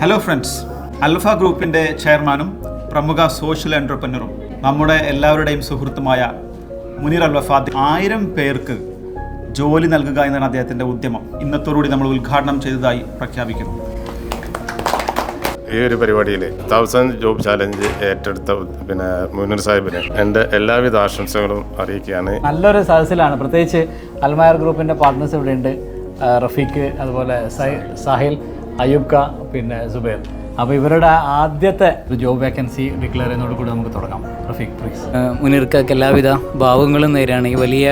Hello friends അൽഫ ഗ്രൂപ്പിന്റെ ചെയർമാനും പ്രമുഖ സോഷ്യൽ എന്റർപ്രനറും നമ്മുടെ എല്ലാവരുടെയും സുഹൃത്തുമായ മുനീർ അൽവഫാദ് ആയിരം പേർക്ക് ജോലി നൽകുക എന്നാണ് അദ്ദേഹത്തിന്റെ ഉദ്യമം. ഇന്നത്തോടുകൂടി നമ്മൾ ഉദ്ഘാടനം ചെയ്തതായി പ്രഖ്യാപിക്കുന്നു. ഈ ഒരു പരിപാടിയിൽ തൗസൻഡ് ജോബ് ചാലഞ്ച് ഏറ്റെടുത്ത പിന്നെ മുനീർ സാഹിബിന് എന്റെ എല്ലാവിധ ആശംസകളും അറിയിക്കുകയാണ്. നല്ലൊരു സദസ്സിലാണ് പ്രത്യേകിച്ച് അൽമായർ ഗ്രൂപ്പിന്റെ പാർട്ട്നേഴ്സ് ഇവിടെ ഉണ്ട് റഫീഖ് അതുപോലെ സാഹിൽ അയ്യൂബ് ഖാ പിന്നെ സുബൈർ. അപ്പോൾ ഇവരുടെ ആദ്യത്തെ ജോബ് വേക്കൻസി ഡിക്ലെയർ ചെയ്യുന്നതോട് കൂടി നമുക്ക് തുടങ്ങാം. റഫീഖ് പ്ലീസ് മുനീർക്കൊക്കെ എല്ലാവിധ ഭാവങ്ങളും നേരാണ് ഈ വലിയ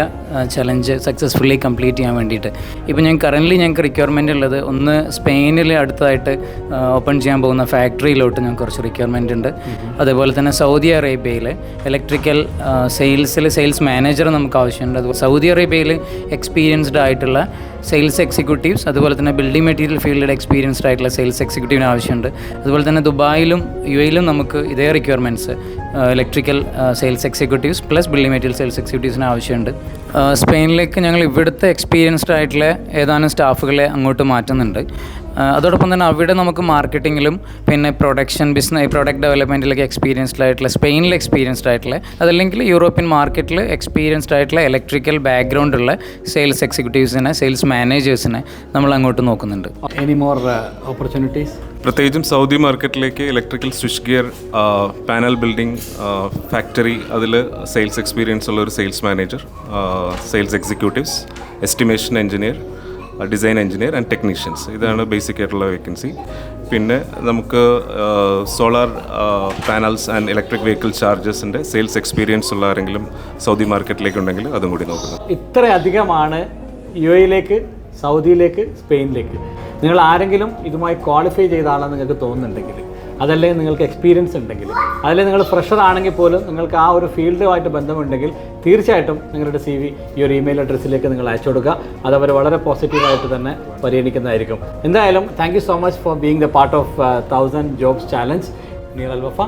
ചലഞ്ച് സക്സസ്ഫുള്ളി കംപ്ലീറ്റ് ചെയ്യാൻ വേണ്ടിയിട്ട്. ഇപ്പോൾ ഞാൻ കറന്റ്ലി ഞങ്ങൾക്ക് റിക്വയർമെന്റ് ഉള്ളത് ഒന്ന് സ്പെയിനിൽ അടുത്തതായിട്ട് ഓപ്പൺ ചെയ്യാൻ പോകുന്ന ഫാക്ടറിയിലോട്ട് ഞങ്ങൾക്ക് കുറച്ച് റിക്വയർമെന്റ് ഉണ്ട്. അതേപോലെ തന്നെ സൗദി അറേബ്യയിൽ ഇലക്ട്രിക്കൽ സെയിൽസിൽ സെയിൽസ് മാനേജർ നമുക്ക് ആവശ്യമുണ്ട്. അതുപോലെ സൗദി അറേബ്യയിൽ എക്സ്പീരിയൻസ്ഡ് ആയിട്ടുള്ള സെയിൽസ് എക്സിക്യൂട്ടീവ്സ് അതുപോലെ തന്നെ ബിൽഡിംഗ് മെറ്റീരിയൽ ഫീൽഡിൽ എക്സ്പീരിയൻസ്ഡ് ആയിട്ടുള്ള സെയിൽസ് എക്സിക്യൂട്ടീവിന് ആവശ്യമുണ്ട്. അതുപോലെ തന്നെ ദുബായിലും യു എയിലും നമുക്ക് ഇതേ requirements electrical sales executives plus building material sales എക്സിക്യൂട്ടീവ്സിന് ആവശ്യമുണ്ട്. സ്പെയിനിലേക്ക് ഞങ്ങൾ ഇവിടുത്തെ എക്സ്പീരിയൻസ്ഡ് ആയിട്ടുള്ള ഏതാനും സ്റ്റാഫുകളെ അങ്ങോട്ട് മാറ്റുന്നുണ്ട്. അതോടൊപ്പം തന്നെ അവിടെ നമുക്ക് മാർക്കറ്റിങ്ങിലും പിന്നെ പ്രൊഡക്ഷൻ ബിസിനസ് പ്രൊഡക്റ്റ് ഡെവലപ്മെന്റിലൊക്കെ എക്സ്പീരിയൻസ്ഡ് ആയിട്ടുള്ള സ്പെയിനിൽ എക്സ്പീരിയൻസ്ഡ് ആയിട്ടുള്ള അതല്ലെങ്കിൽ യൂറോപ്യൻ മാർക്കറ്റിൽ എക്സ്പീരിയൻസ്ഡ് ആയിട്ടുള്ള ഇലക്ട്രിക്കൽ ബാക്ക്ഗ്രൗണ്ട് ഉള്ള സെയിൽസ് എക്സിക്യൂട്ടീവ്സിനെ സെയിൽസ് മാനേജേഴ്സിനെ നമ്മൾ അങ്ങോട്ട് നോക്കുന്നുണ്ട്. എനി മോർ ഓപ്പർച്യൂണിറ്റീസ് പ്രത്യേകിച്ചും സൗദി മാർക്കറ്റിലേക്ക് electrical switch gear panel building factory അതിൽ സെയിൽസ് എക്സ്പീരിയൻസ് ഉള്ള ഒരു sales manager sales executives estimation engineer design engineer and technicians ഇതാണ് ബേസിക് ആയിട്ടുള്ള വേക്കൻസി പിന്നെ നമുക്ക് solar panels and electric vehicle ചാർജസിന്റെ sales experience ഉള്ള ആരെങ്കിലും സൗദി മാർക്കറ്റിലേക്ക് ഉണ്ടെങ്കിൽ അതും കൂടി നോക്കുന്നു. ഇത്രയധികമാണ് യു എയിലേക്ക് സൗദിയിലേക്ക് സ്പെയിനിലേക്ക്. നിങ്ങൾ ആരെങ്കിലും ഇതുമായി ക്വാളിഫൈ ചെയ്ത ആളാണെന്ന് നിങ്ങൾക്ക് തോന്നുന്നുണ്ടെങ്കിൽ അതല്ലെങ്കിൽ നിങ്ങൾക്ക് എക്സ്പീരിയൻസ് ഉണ്ടെങ്കിൽ. അതല്ലേ നിങ്ങൾ ഫ്രഷർ ആണെങ്കിൽ പോലും നിങ്ങൾക്ക് ആ ഒരു ഫീൽഡുമായിട്ട് ബന്ധമുണ്ടെങ്കിൽ തീർച്ചയായിട്ടും നിങ്ങളുടെ സി വി ഈ ഒരു ഇമെയിൽ അഡ്രസ്സിലേക്ക് നിങ്ങൾ അയച്ചു കൊടുക്കുക. അത് അവർ വളരെ പോസിറ്റീവായിട്ട് തന്നെ പരിഗണിക്കുന്നതായിരിക്കും. എന്തായാലും thank so much for being the part of thousand jobs challenge near അൽവഫ